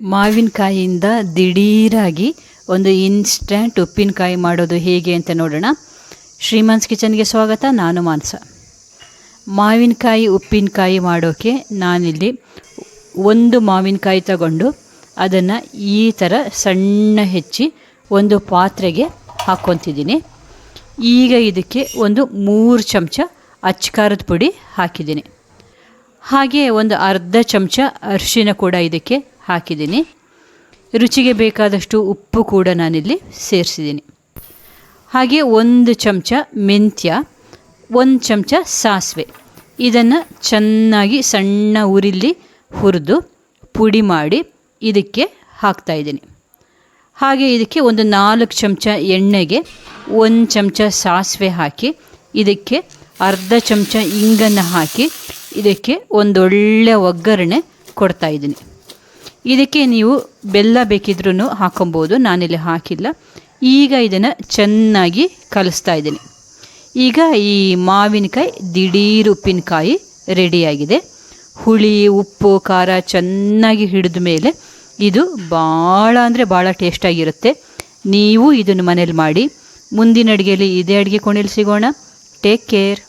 ಮಾವಿನಕಾಯಿಯಿಂದ ದಿಢೀರಾಗಿ ಒಂದು ಇನ್ಸ್ಟಂಟ್ ಉಪ್ಪಿನಕಾಯಿ ಮಾಡೋದು ಹೇಗೆ ಅಂತ ನೋಡೋಣ. ಶ್ರೀಮಾನ್ಸ್ ಕಿಚನ್ಗೆ ಸ್ವಾಗತ, ನಾನು ಮಾನಸ. ಮಾವಿನಕಾಯಿ, ಉಪ್ಪಿನಕಾಯಿ ಮಾಡೋಕ್ಕೆ ನಾನಿಲ್ಲಿ ಒಂದು ಮಾವಿನಕಾಯಿ ತಗೊಂಡು ಅದನ್ನು ಈ ಥರ ಸಣ್ಣ ಹೆಚ್ಚಿ ಒಂದು ಪಾತ್ರೆಗೆ ಹಾಕ್ಕೊತಿದ್ದೀನಿ. ಈಗ ಇದಕ್ಕೆ ಒಂದು ಮೂರು ಚಮಚ ಅಚ್ಕಾರದ ಪುಡಿ ಹಾಕಿದ್ದೀನಿ. ಹಾಗೆ ಒಂದು ಅರ್ಧ ಚಮಚ ಅರಿಶಿನ ಕೂಡ ಇದಕ್ಕೆ ಹಾಕಿದ್ದೀನಿ. ರುಚಿಗೆ ಬೇಕಾದಷ್ಟು ಉಪ್ಪು ಕೂಡ ನಾನಿಲ್ಲಿ ಸೇರಿಸಿದ್ದೀನಿ. ಹಾಗೆ ಒಂದು ಚಮಚ ಮೆಂತ್ಯ, ಒಂದು ಚಮಚ ಸಾಸಿವೆ. ಇದನ್ನು ಚೆನ್ನಾಗಿ ಸಣ್ಣ ಉರಿಲಿ ಹುರಿದು ಪುಡಿ ಮಾಡಿ ಇದಕ್ಕೆ ಹಾಕ್ತಾಯಿದ್ದೀನಿ ಹಾಗೆ ಇದಕ್ಕೆ ಒಂದು ನಾಲ್ಕು ಚಮಚ ಎಣ್ಣೆಗೆ ಒಂದು ಚಮಚ ಸಾಸಿವೆ ಹಾಕಿ, ಇದಕ್ಕೆ ಅರ್ಧ ಚಮಚ ಇಂಗನ್ನು ಹಾಕಿ, ಇದಕ್ಕೆ ಒಂದೊಳ್ಳೆ ಒಗ್ಗರಣೆ ಕೊಡ್ತಾಯಿದ್ದೀನಿ ಇದಕ್ಕೆ ನೀವು ಬೆಲ್ಲ ಬೇಕಿದ್ರೂ ಹಾಕೊಬೋದು, ನಾನಿಲ್ಲಿ ಹಾಕಿಲ್ಲ. ಈಗ ಇದನ್ನು ಚೆನ್ನಾಗಿ ಕಲಿಸ್ತಾ ಇದ್ದೀನಿ. ಈಗ ಈ ಮಾವಿನಕಾಯಿ ದಿಢೀರ್ ಉಪ್ಪಿನಕಾಯಿ ರೆಡಿಯಾಗಿದೆ. ಹುಳಿ, ಉಪ್ಪು, ಖಾರ ಚೆನ್ನಾಗಿ ಹಿಡಿದ ಮೇಲೆ ಇದು ಭಾಳ ಅಂದರೆ ಭಾಳ ಟೇಸ್ಟಾಗಿರುತ್ತೆ. ನೀವು ಇದನ್ನು ಮನೇಲಿ ಮಾಡಿ, ಮುಂದಿನ ಅಡುಗೆಯಲ್ಲಿ ಇದೇ ಅಡುಗೆ ಕೊಣೆಯಲ್ಲಿ ಸಿಗೋಣ. Take care